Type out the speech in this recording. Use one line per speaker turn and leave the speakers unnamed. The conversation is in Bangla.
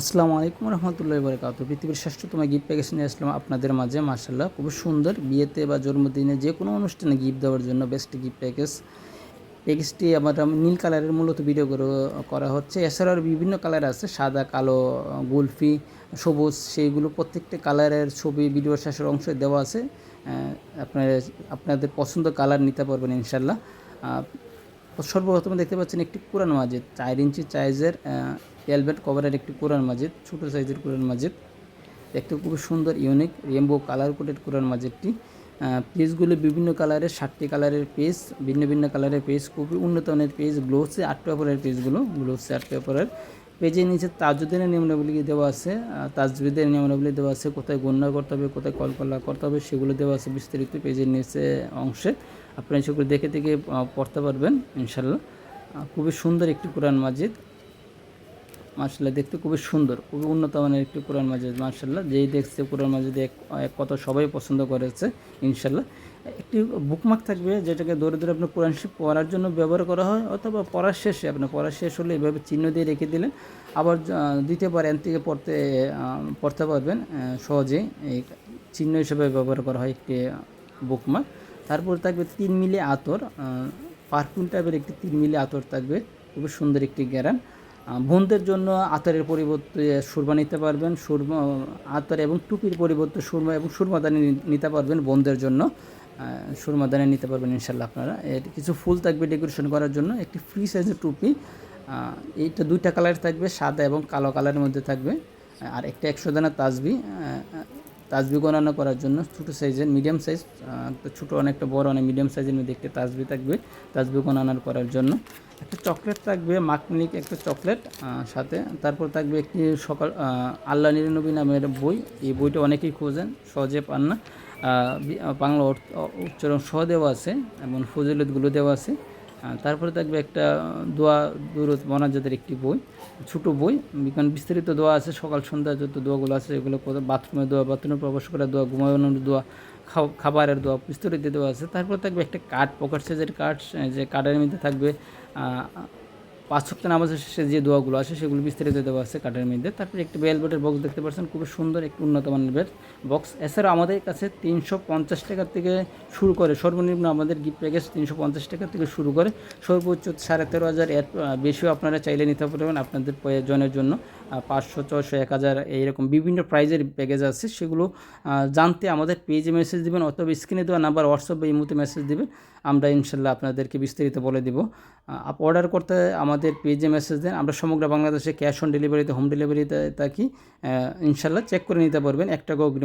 আসসালামু আলাইকুম রহমতুল্লাহ বরকাত পৃথিবীর শ্রেষ্ঠতম গিফট প্যাকেজ নিয়ে আসলাম আপনাদের মাঝে মার্শাল্লাহ খুব সুন্দর বিয়েতে বা জন্মদিনে যে কোনো অনুষ্ঠানে গিফট দেওয়ার জন্য বেস্ট গিফট প্যাকেজ প্যাকেজটি আমার নীল কালারের মূলত ভিডিও করে হচ্ছে। এছাড়াও বিভিন্ন কালার আছে। সাদা, কালো, গুলফি, সবুজ, সেইগুলো প্রত্যেকটা কালারের ছবি ভিডিওর শেষের অংশে দেওয়া আছে। আপনার, আপনাদের পছন্দ কালার নিতে পারবেন ইনশাল্লাহ সর্বপ্রথম দেখতে পাচ্ছেন একটি কোরআন মাজিদ, চার ইঞ্চি সাইজের এলভেট কভারের একটি কোরআন মাজিদ, ছোটো সাইজের কোরআন মাজিদ। দেখতে খুব সুন্দর unique rainbow colour coated Quran মাজিদটি। পেজগুলো বিভিন্ন কালারের, ষাটটি কালারের পেজ, ভিন্ন ভিন্ন কালারের পেজ, খুবই উন্নত মানের পেজ গ্লোসে আর্ট পেপারের পেজগুলো গ্লোভসে আর্ট পেপারের পেজের নিচে তাজুদ্দিনের নিয়মাবলী দেওয়া আছে তাজবিদের নিয়মাবলী দেওয়া আছে, কোথায় গণ্য করতে হবে, কোথায় কল্পনা করতে হবে, সেগুলো দেওয়া আছে বিস্তারিত পেজের নিচে অংশে। আপনারা সেগুলো দেখে দেখে পড়তে পারবেন ইনশাল্লাহ খুবই সুন্দর একটি কোরআন মাজিদ। মার্শাল্লাহ দেখতে খুবই সুন্দর, খুবই উন্নত মানের একটি কোরআন মাজিদ মার্শাল্লাহ যেই দেখছে কোরআন মাজিদ এক এক কথা সবাই পছন্দ করেছে ইনশাল্লাহ একটি বুকমার্ক থাকবে, যেটাকে ধরে ধরে আপনার কোরআন শরীফ পড়ার জন্য ব্যবহার করা হয়, অথবা পড়ার শেষে আপনার পড়ার শেষ হলে এভাবে চিহ্ন দিয়ে রেখে দিলেন, আবার দ্বিতীয়বার এন থেকে পড়তে পড়তে পারবেন সহজেই। এই চিহ্ন হিসেবে ব্যবহার করা হয় একটি বুকমার্ক তারপর থাকবে তিন মিলি আতর পারফিউম টাইপের একটি তিন মিলি আতর থাকবে খুবই সুন্দর একটি গ্যারান। বোনদের জন্য আতরের পরিবর্তে সুরমা নিতে পারবেন, সুরমা, আতর এবং টুপির পরিবর্তে সুরমা এবং সুরমাদানি নিতে পারবেন বোনদের জন্য। সুরমাদানি নিতে পারবেন ইনশাল্লাহ আপনারা। এর কিছু ফুল থাকবে ডেকোরেশন করার জন্য, একটি ফ্রি সাইজের টুপি। এইটা দুইটা কালার থাকবে, সাদা এবং কালো কালারের মধ্যে থাকবে। আর একটা একশো দানা তাজবি তাজবি গণনা করার জন্য ছোটো সাইজের মিডিয়াম সাইজ ছোটো অনেকটা বড় অনেক মিডিয়াম সাইজের মধ্যে একটা তাজবি থাকবে। তাজবি গণনা করার জন্য একটা চকলেট থাকবে মাকনিক একটা চকলেট সাথে তারপর থাকবে একটি সকাল আল্লাহ নিরানবী নামের বই। এই বইটা অনেকেই খোঁজেন, সহজে পান না। বাংলা উচ্চারণ সহ দেওয়া আছে এবং ফজিলতগুলো দেওয়া আছে। তারপরে থাকবে একটা দোয়া দুরুদ মনাজাতের একটি বই, ছোটো বই। বিজ্ঞান বিস্তারিত দোয়া আছে, সকাল, সন্ধ্যা যত দোয়াগুলো আছে, এগুলো বাথরুমে দোয়া, বাথরুমে প্রবেশ করার দোয়া, ঘুমানোর দোয়া খাবারের দোয়া, বিস্তারিত দেওয়া আছে। তারপর থাকবে একটা কার্ড পকেট সাইজের কার্ড যে কার্ডের মধ্যে থাকবে পাঁচ সপ্তাহ নামাজের শেষে যে দোয়াগুলো আছে সেগুলো বিস্তারিত দেওয়া আছে কাঠের মধ্যে। তারপরে একটি বেল বোর্ডের বক্স দেখতে পাচ্ছেন খুবই সুন্দর একটি উন্নত মানের বেল বক্স এছাড়াও আমাদের কাছে তিনশো পঞ্চাশ টাকার থেকে শুরু করে, সর্বনিম্ন আমাদের গিফট প্যাকেজ তিনশো পঞ্চাশ টাকার থেকে শুরু করে, সর্বোচ্চ সাড়ে তেরো হাজার। এর বেশিও আপনারা চাইলে নিতে পারবেন আপনাদের প্রয়োজনের জন্য। পাঁচশো ছশো এক হাজার এইরকম বিভিন্ন প্রাইজের প্যাকেজ আছে। সেগুলো জানতে আমাদের পেজে মেসেজ দেবেন অথবা স্ক্রিনে দেওয়া নাম্বার হোয়াটসঅ্যাপ এই মুহূর্তে মেসেজ দেবেন। আমরা ইনশাল্লাহ আপনাদেরকে বিস্তারিত বলে দেবো। আপ অর্ডার করতে আমাদের পেজে মেসেজ দেন। আমরা সমগ্র বাংলাদেশে ক্যাশ অন ডেলিভারিতে হোম ডেলিভারিতে থাকি। ইনশাল্লাহ চেক করে নিতে পারবেন। এক টাকাও অগ্রিম